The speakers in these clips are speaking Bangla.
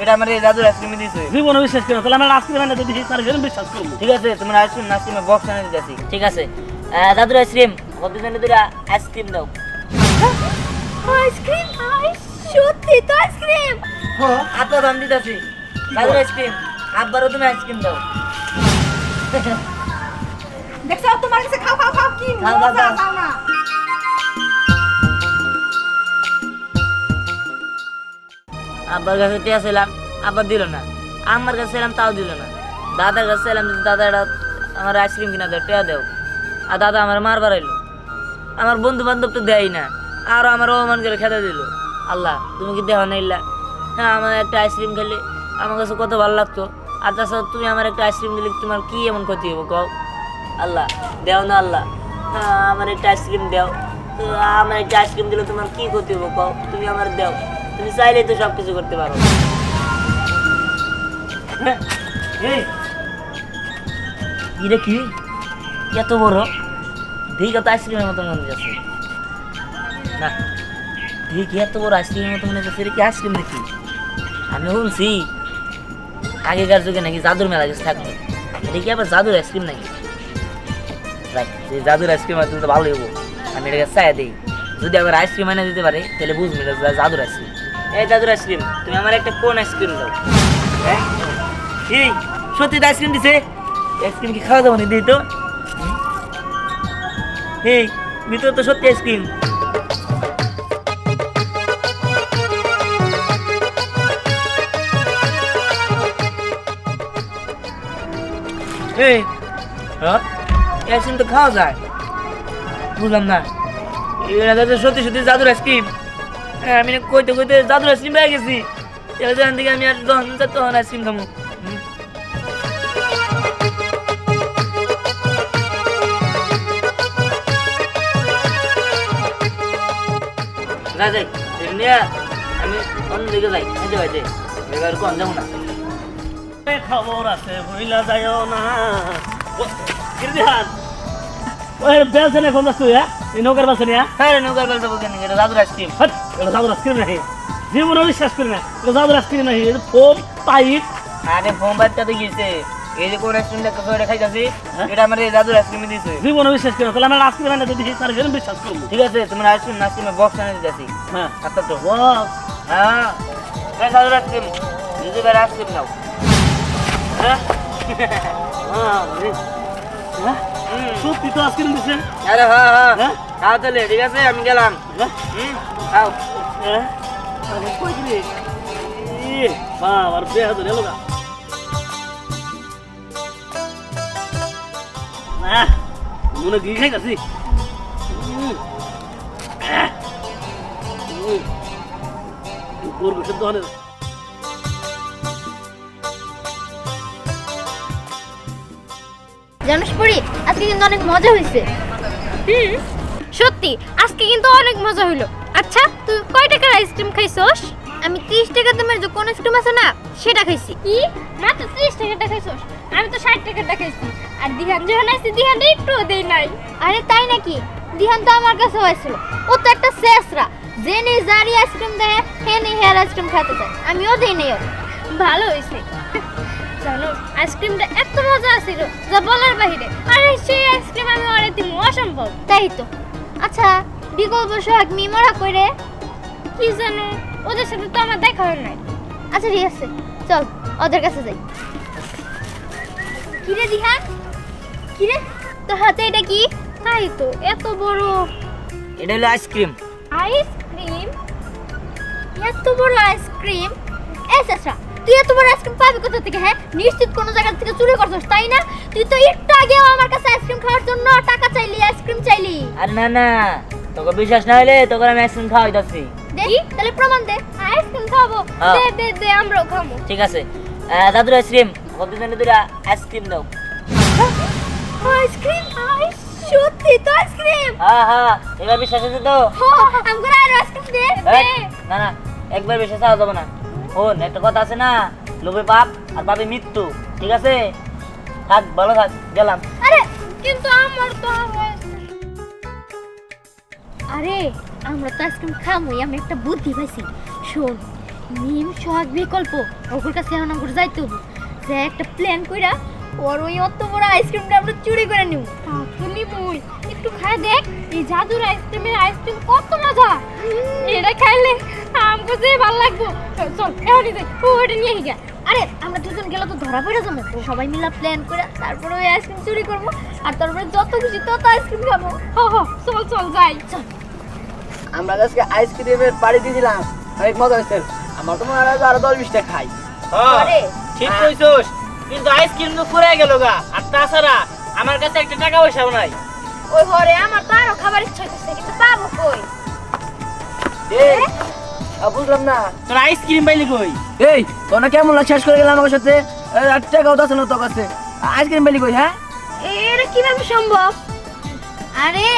এটা আমার এই দাদুর আইসক্রিম দিয়েছে জীবনে বিশ্বাস করি তাহলে আমার আইসক্রিম এনে যদি তার জন্য বিশ্বাস করব। ঠিক আছে তোমার আইসক্রিম আইসক্রিমের বক্স এনে দিতেছি। ঠিক আছে। দাদুর আইসক্রিম কতজনে দুটা আইসক্রিম দাও। আইসক্রিম সত্যি তো আইসক্রিম দাম দিতেছি। দাদুর আইসক্রিম আব্বারও তুমি আইসক্রিম দাও। দেখছ তোমার কাছে খাও খাও খাও কি মজা। খাও না। আব্বার কাছে টিয়া ছিলাম, আব্বা দিল না। আমার কাছে ছিলাম, তাও দিল না। দাদার কাছে ছিলাম দাদা এটা আমার আইসক্রিম কিনা দেও টিয়া দেও। আর দাদা আমার মার বাড়াইলো। আমার বন্ধু বান্ধব তো দেয় না। আরও আমার অপমান করে খেতে দিল। আল্লাহ, তুমি কি দেহ নাইলা? হ্যাঁ আমার একটা আইসক্রিম খেলে আমার কাছে কত ভালো লাগতো। আর তাছাড়া তুমি আমার একটা আইসক্রিম দিলে তোমার কি এমন ক্ষতি হব কও? আল্লাহ, দেও না আল্লাহ। হ্যাঁ আমার একটা আইসক্রিম দেও। তো আমার একটা আইসক্রিম দিলে তোমার কি ক্ষতি হব কও? তুমি আমার দেও। তুমি চাইলেই তো সব কিছু করতে পারো। হ্যাঁ, এই এটা কি? এত বড়? দিঘা তো আইসক্রিমের মতো মনে যাচ্ছে না দিঘি এত বড় আইসক্রিমের মতো মনে যাচ্ছে এটা কি আইসক্রিম নাকি? আমি শুনছি আগেকার যুগে নাকি জাদুর মেলা কিছু থাকতো। এটা কি আবার জাদুর আইসক্রিম নাকি? রাইট এই জাদুর আইসক্রিম হয়তো তো ভালোই হব আমি এটাকে চাই দিই। যদি আবার আইসক্রিম এনে দিতে পারে তাহলে বুঝবি এটা জা- জাদুর আইসক্রিম এই জাদুর আইসক্রিম, তুমি আমার একটা কোন আইসক্রিম দাও? হ্যাঁ? এই সত্যি আইসক্রিম দিছে? আইসক্রিম কি খাওয়া যাব না দিই তো? এই ভিতরে তো সত্যি আইসক্রিম। এই হ্যাঁ? আইসক্রিম তো খাওয়া যায়। বুঝলাম না। সত্যি সত্যি জাদুর আইসক্রিম। আমি না কইতে কইতে জাদুর আইসক্রিম পেয়ে গেছি। এখান থেকে আমি আর যখন তখন আইসক্রিম খাব। হুম। যাই নিয়ে আমি অন্য দিকে যাই হেঁটে বাইতে এবার কম যাব না। খবর আছে বইলা যাইও না। ও, গিরজিহান ওই বেলছে না হ্যাঁ? এই নৌকার বাসে নিয়ে হ্যাঁ? রে নৌকার বেলতে বলছেন এটা জাদুর আইসক্রিম। হট এটা জাদুর আইসক্রিম নাকি? জীবনে বিশ্বাস করি না এটা জাদুর আইসক্রিম নাকি? এটা ফোম পাইপ। আরে ফোন বাচ্চাতে গিয়েছে। এই যে কোন আইসক্রিম দেখা করে খাইতাছি এটা আমার এই জাদুর আইসক্রিম দিয়েছে। জীবনে বিশ্বাস করি না তাহলে আমার আইসক্রিম এনে যদি তার জন্য বিশ্বাস করব। ঠিক আছে তোমার আইসক্রিম আইসক্রিমের বক্স এনে দিতেছি। হ্যাঁ। আচ্ছা তো বস হ্যাঁ। এই জাদুর আইসক্রিম। দিদি বের আইসক্রিম নাও। হ্যাঁ? হ্যাঁ রে। হ্যাঁ? হুম। সত্যি তো আইসক্রিম দিছে? আরে হ্যাঁ হ্যাঁ। হ্যাঁ? খাও তাহলে ঠিক আছে? আমি গেলাম। হ্যাঁ? হুম খাও। হ্যাঁ? আরে কই দিলি? না মনে খাই গেছি সেদ্ধ হলে জানিস পরি? আজকে কিন্তু অনেক মজা হয়েছে হুম। সত্যি আজকে কিন্তু অনেক মজা হইল। আচ্ছা তুই কয় টাকার আইসক্রিম খাইছস? আমি ত্রিশ টাকা দামের যে কোন আইসক্রিম আছে না সেটা খাইছি। কি? মাত্র ত্রিশ টাকাটা খাইছস? আমি তো ষাট টাকাটা খাইছি। আর দিহান যখন আসছি দিহানটা একটু দেই নাই। আরে তাই নাকি? দিহান তো আমার কাছেও আসছিল ও তো একটা শেষরা। যে নেই জারি আইসক্রিম দেয় হে নেই হেয়ার আইসক্রিম খেতে চায়। আমিও দেই নেই। ভালো হয়েছে জানো আইসক্রিমটা এত মজা আছিল যা বলার বাহিরে আরে সেই আইসক্রিম আমি অনেক দিন অসম্ভব তাই তো। আচ্ছা বিকল্প সোহাগ মিমরা কইরে। কি জানো ওদের সাথে তো আমার দেখা হয় নাই। আচ্ছা ঠিক আছে চল ওদের কাছে যাই। কিরে দিহান? কিরে? তো হাতে এটা কি? তাই তো এত বড়। এটা হলো আইসক্রিম। আইসক্রিম? এত বড় আইসক্রিম? চাচা তুই বড় আইসক্রিম পাবি কোথা থেকে হ্যাঁ? নিশ্চিত কোনো জায়গা থেকে চুরি করছিস তাই না? তুই তো একটু আগেও আমার কাছে আইসক্রিম খাওয়ার জন্য টাকা চাইলি আইসক্রিম চাইলি। আরে না না তোকে বিশ্বাস না হলে তোকে আমি আইসক্রিম খাওয়াই যাচ্ছি দেখি তাহলে প্রমাণ দে আইসক্রিম খাব হ্যাঁ। দে দে দে আমরাও খাব ঠিক আছে। দাদুর আইসক্রিম কতজনে দুটা আইসক্রিম দাও। আইসক্রিম আইস সত্যি তো আইসক্রিম? হ্যাঁ হ্যাঁ এবার বিশ্বাস আছে তো? আমগুলো আর আইসক্রিম দে না না একবার বিশ্বাস হওয়া যাবে না। শোন, একটা কথা আছে না? লোভে পাপ আর পাপে মৃত্যু, ঠিক আছে? থাক, ভালো থাক, গেলাম। আরে, কিন্তু আমার তো আরে আমরা তো আইসক্রিম খামই, আমি একটা বুদ্ধি পাইছি। শোন নিম সহজ বিকল্প, ওর কাছে এখন আমার যাইতে হবে যে একটা প্ল্যান কইরা ওর ওই অত বড় আইসক্রিমটা আমরা চুরি করে নিব। তুমি বই একটু খায় দেখ, এই জাদুর আইসক্রিমের আইসক্রিম কত মজা। এটা খাইলে আমগো যে ভালো লাগবো। চল এখনই যাই ও নিয়ে গিয়া আরে আমরা দুজন গেলে তো ধরা পড়ে যাব। সবাই মিলে প্ল্যান করে তারপরে ওই আইসক্রিম চুরি করব। আর তারপরে যত খুশি তত আইসক্রিম খাব। হ হ চল চল যাই। চল। আমরা আজকে আইসক্রিমের পাড়ি দিয়েছিলাম। অনেক মজা হয়েছে। আমার তো মনে হয় আরও দশ বিশটা খাই। হ্যাঁ, ঠিক কইছস। কিন্তু আইসক্রিম তো গেল গা। আর তাছাড়া আমার কাছে একটা টাকা পয়সাও নাই। ওই ঘরে আমার তো আরও খাবার ইচ্ছা হচ্ছে কিন্তু পাবো কই? বুঝলাম না। তোর আইসক্রিম পাইলি কই? এই তোরা কেমন লাগ শেষ করে গেলাম আমার সাথে। আট টাকাও তো আছে না তোর কাছে। আইসক্রিম পেলি কই হ্যাঁ? এটা কীভাবে সম্ভব? আরে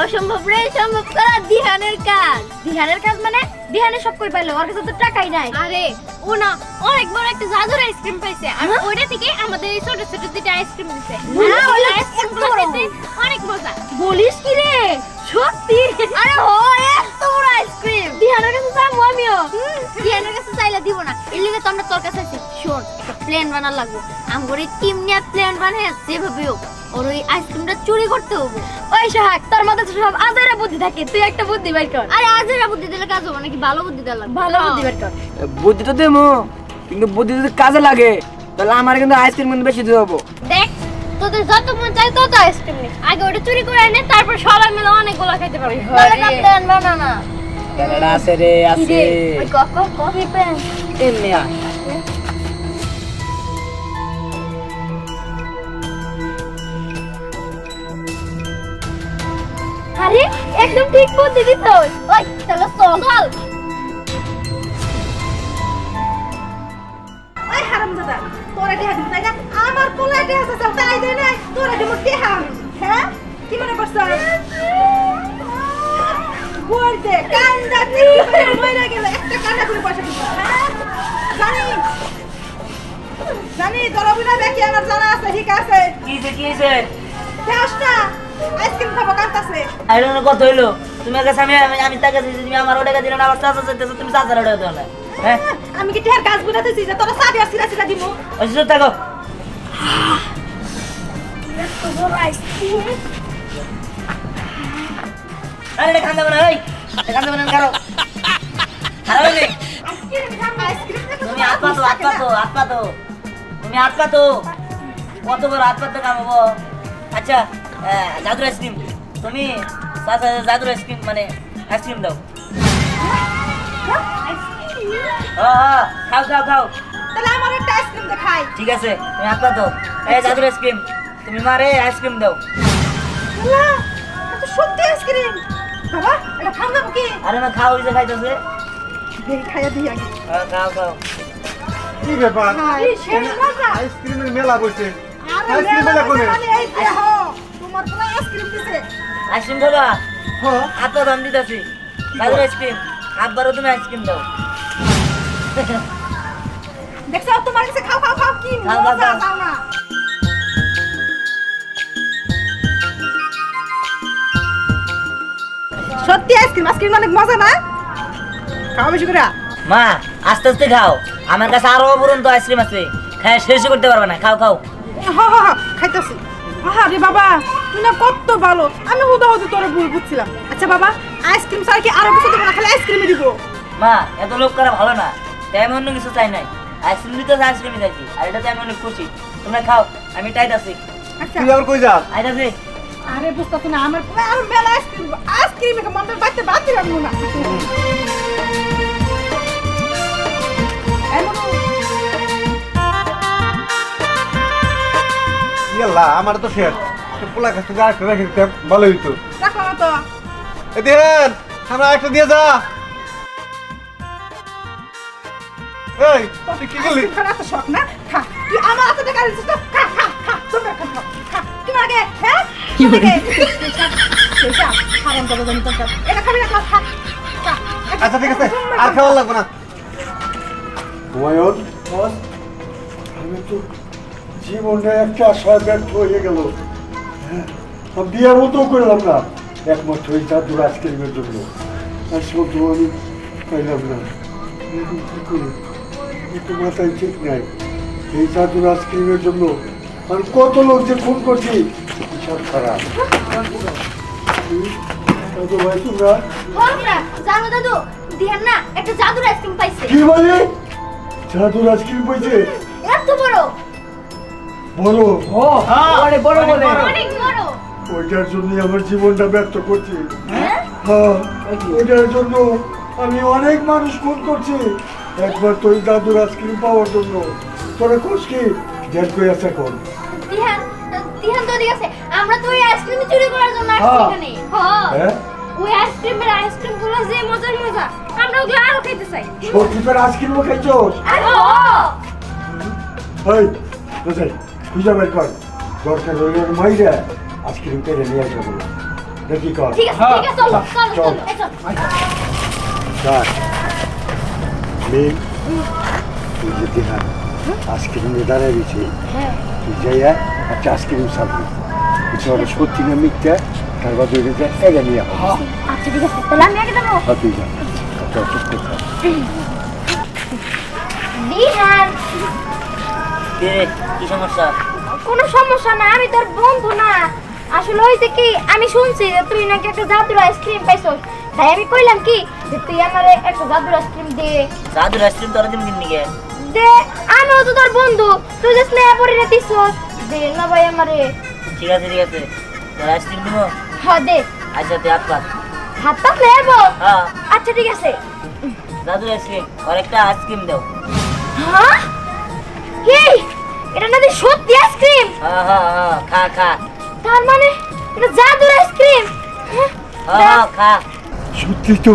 অসম্ভব রে সম্ভব করা দিহানের কাজ। দিহানের কাজ মানে দিহানে সব কই পাইলো ওর কাছে তো টাকাই নাই। আরে ও না অনেক বড় একটা জাদুর আইসক্রিম পাইছে আর ওইটা থেকে আমাদের এই ছোট ছোট দুটো আইসক্রিম দিছে। হ্যাঁ ওই আইসক্রিম খেতে অনেক মজা। বলিস কি রে? সত্যি? আরে ও এত বড় আইসক্রিম। দিহানের কাছে যাব আমিও। দিহানের কাছে চাইলে দিব না। এর লিগে তো তোর কাছে আছি শোন প্ল্যান বানার লাগবো। আমগর টিম নিয়ে প্ল্যান বানায় যেভাবে হোক ওর ওই আইসক্রিমটা চুরি করতে হবে। ওই সোহাগ তোর মাথায় তো সব আজারা বুদ্ধি থাকে। তুই একটা বুদ্ধি বের কর। আরে আজারা বুদ্ধি দিলে কাজ হবে নাকি ভালো বুদ্ধি দিলে ভালো বুদ্ধি বের কর। বুদ্ধি তো দেবো কিন্তু বুদ্ধি যদি কাজে লাগে তাহলে আমার কিন্তু আইসক্রিম কিন্তু বেশি দিয়ে হব। দেখ তোদের যত মন চাই তত আইসক্রিম নে আগে ওটা চুরি করে এনে তারপর সবাই মিলে অনেকগুলো খেতে পারবি। তাহলে প্ল্যান বানা না প্যারাডা আছে রে আছে। ওই এমনি আয়। আরে একদম ঠিক বুদ্ধি ওই চলো চল। চল। ওই হারামজাদা তোরা টেহা দিবি তাই না? আমার পোলা টেহা আছে তাই দেয় না তোরা দিব টেহা হ্যাঁ? কি মনে করছ? বই দে কান্দা দিবি মরে গেল? একটা কান্না করে পয়সা দিব হ্যাঁ? জানি। জানি তোরা বিনা দেখি আমার জানা আছে ঠিক আছে। কি হইছে কি শেষ না আইসক্রিম খাব কান্তাছে আই ডোন্ট নো কত হইল তোমার কাছে আমি আমি- আমি টাকা দিয়েছি তুমি আমার টাকা দিলে না আমার চাচা চাইতেছো তুমি চাচার দিও না। হ্যাঁ? আমি কি টেহার গাছ বুঝাতেছি যে তোরা সাবি আর সিরা সিরা দিব ওই থাকো। আরে এটা খান দেবো না ওই। এটা খান দেবো কারও। খারাপ তুমি হাত পাতো হাত পাতো তুমি আচ্ছা জাদুর আইসক্রিম। মানে আইসক্রিম দাও। খাও খাও খাও। তাহলে আমার একটা আইসক্রিম দেখাই। ঠিক আছে তুমি এই জাদুর আইসক্রিম তুমি মারে আইসক্রিম দাও। আল্লাহ, এটা সত্যি আইসক্রিম। বাবা এটা খান যাব কি? আরে না খাও ওই যে খাইতেছে। দেখি খাইয়া দিই আগে। হ্যাঁ, খাও খাও। কি ব্যাপার? এই শেষ মজা। আইসক্রিমের মেলা বসে। আইসক্রিম মেলা মেলা কোনে? মানে এই যে তোমার পুরো আইসক্রিম দিছে? আইসক্রিম খাবা হ্যাঁ হাত দাম দিতেছি। জাদুর আইসক্রিম আব্বারও তুমি আইসক্রিম দাও। দেখছ তোমার কাছে খাও খাও খাও কি খাও, খাও, মজা দাও। না। সত্যি আইসক্রিম আইসক্রিম অনেক মজা না? খাওয়া বেশি করে। মা আস্তে আস্তে খাও। আমার কাছে আরও আইসক্রিম আছে। খাই শেষ করতে পারবে না। খাও খাও। হা হা হা খাইতেছি। আরে বাবা তুই না কত ভালো। আমি হুদা হুদা তোরে ভুল বুঝছিলাম। আচ্ছা বাবা আইসক্রিম ছাড়া কি আরও কিছু দেবো না? খালি আইসক্রিমই দিব। মা এত লোক করা ভালো না। তেমন কিছু চাই নাই। আইসক্রিম দিতে আইসক্রিমই চাইছি আর এটা আমি অনেক খুশি। তোমরা খাও আমি টাইট আছি। আচ্ছা। তুই আবার কই যা? আইতাছি আরে বুঝতেছ না আমার পুরো আর মেলা আইসক্রিম আইসক্রিম মন্দির বাইতে বাতি রাখব না। ইয়াল্লা আমার তো শেষ। পোলা কাছে যা একটা রেখে ভালো হইতো। রাখো না তো। এ আমরা একটা দিয়ে যা। এই তুই কি করলি আইসক্রিম শখ না খা। তুই আমার হাতে টাকা দিচ্ছিস তো? খা খা খা তোমরা খা খা খা। কি লাগে হ্যাঁ? কি লাগে সেটা হারাম করে জানি তোর এটা খাবি না খা খা খা। আচ্ছা ঠিক আছে। আর খাওয়া লাগবে না। আমি তো জীবনে একটা আশায় ব্যর্থ হয়ে গেল। হ্যাঁ, আমি বিয়ের মতো করলাম না। একমাত্র আইসক্রিমের জন্য। আমি পাইলাম না। কি করি? একটু মাথায় ঠিক নাই। এই জাদুর আইসক্রিমের জন্য আমি কত লোক যে ফোন করছি। হিসাব খারাপ। দাদু ভাই তোমরা? জানো দাদু দিহান না একটা জাদুর আইসক্রিম পাইছে। কি বলে? জাদুর আইসক্রিম পাইছে? এত বড়। বলো অনেক বড় বলে। অনেক বড়। ওইটার জন্য আমার জীবনটা ব্যর্থ করছি। হ্যাঁ? হ্যাঁ ওইটার জন্য আমি অনেক মানুষ ফোন করছি। একবার তো ওই দাদুর আইসক্রিম পাওয়ার জন্য। তোরা কোষ কি? জ্ঞান করে আছে এখন। দিহান দিহান তো ঠিক আছে। আমরা তো ওই আইসক্রিম চুরি করার জন্য আসছি হ্যাঁ। এখানে। হ্যাঁ। হ্যাঁ? ওই আইসক্রিমের আইসক্রিমগুলো যে মজার মজা আমরা ওগুলো আরও খেতে চাই। সত্যি তোর আইসক্রিমও এই বুঝাই খুঁজে বের কর। দরকার হইলে মাইরা আইসক্রিম কেটে নিয়ে আসব। দেখি কর। ঠিক আছে ঠিক আছে চলো চলো চল। স্যার তুই যদি না আইসক্রিমে দাঁড়ায় তুই যাইয়া একটা আইসক্রিম সারবি কিছু ওটা সত্যি না মিথ্যা এগে নিয়ে হবে। আচ্ছা ঠিক আছে তাহলে আমি আগে যাব। আর তুই যা। একটা চুপ করে থাক। কি সমস্যা? কোনো সমস্যা না আমি তোর বন্ধু না। আসলে হয়েছে কি আমি শুনছি যে তুই নাকি একটা জাদুর আইসক্রিম পাইছস তাই আমি কইলাম কি তুই আমার একটা জাদুর আইসক্রিম দে। জাদুর আইসক্রিম তোরা দিন কিননি গে? দে আমিও তো তোর বন্ধু। তুই যে স্নেহ পরে দিছস দে না ভাই আমারে। ঠিক আছে ঠিক আছে। তোর আইসক্রিম দিব? হ দে। আচ্ছা তুই হাত পাত। হাত পা নেব? হ্যাঁ। আচ্ছা ঠিক আছে। জাদুর আইসক্রিম আর একটা আইসক্রিম দাও। হ্যাঁ? এই এটা না সত্যি আইসক্রিম হ্যাঁ হ্যাঁ হ্যাঁ খা খা। তার মানে এটা জাদুর আইসক্রিম হ্যাঁ হ্যাঁ হ্যাঁ খা। সত্যি তো।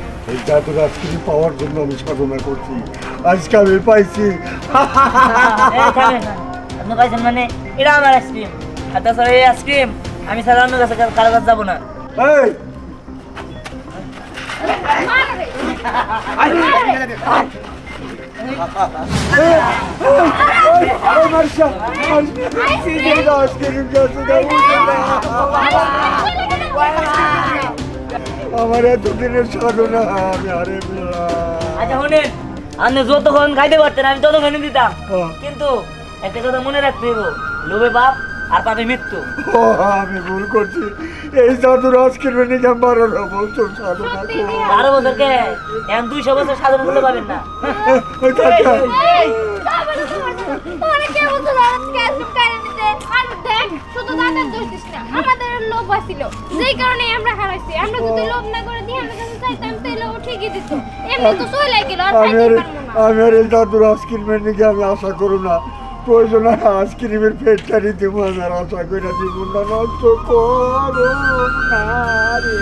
এই জাদুর আইসক্রিম পাওয়ার জন্য আমি সাধনা করছি আজকে আমি পাইছি। আপনি পাইছেন মানে এটা আমার আইসক্রিম আর তাছাড়া এই আইসক্রিম আমি ছাড়া অন্য কাছে কারও কাছে যাব না এই আইসক্রিম আমার এতদিনের সাধনা আমি হারে আচ্ছা শুনেন আপনি যতক্ষণ খাইতে পারতেন আমি ততক্ষণ দিতাম হ্যাঁ। কিন্তু একটা কথা মনে রাখতে হইব লোভে বাপ আর পাপে মৃত্যু ও আমি ভুল করছি এই জাদুর আইসক্রিমের নিয়ে আমি বারো বছর সাধনা বারো বছরকে এখন দুইশো বছর সাধারণ করতে পারবেন না ওই কাকা এই তারপরে তোমার তোমার কে বলতো আজকে আইসক্রিম কারে নিতে আর দেখ শুধু দাদার দোষ দিস না আমাদের লোভ যেই কারণে আমরা হারাইছি। আমরা যদি লোভ না করে দিয়ে আমরা কাছে চাইতাম তাহলে ও ঠিকই দিত। এমনি তো চলে গেল আর আমি আর আমি আর এই দাদুর আইসক্রিমের নিকে আমি আশা করো না। প্রয়োজন আইসক্রিমের পেটটারি দিব আমি আশা করে দিব না নষ্ট করো না রে।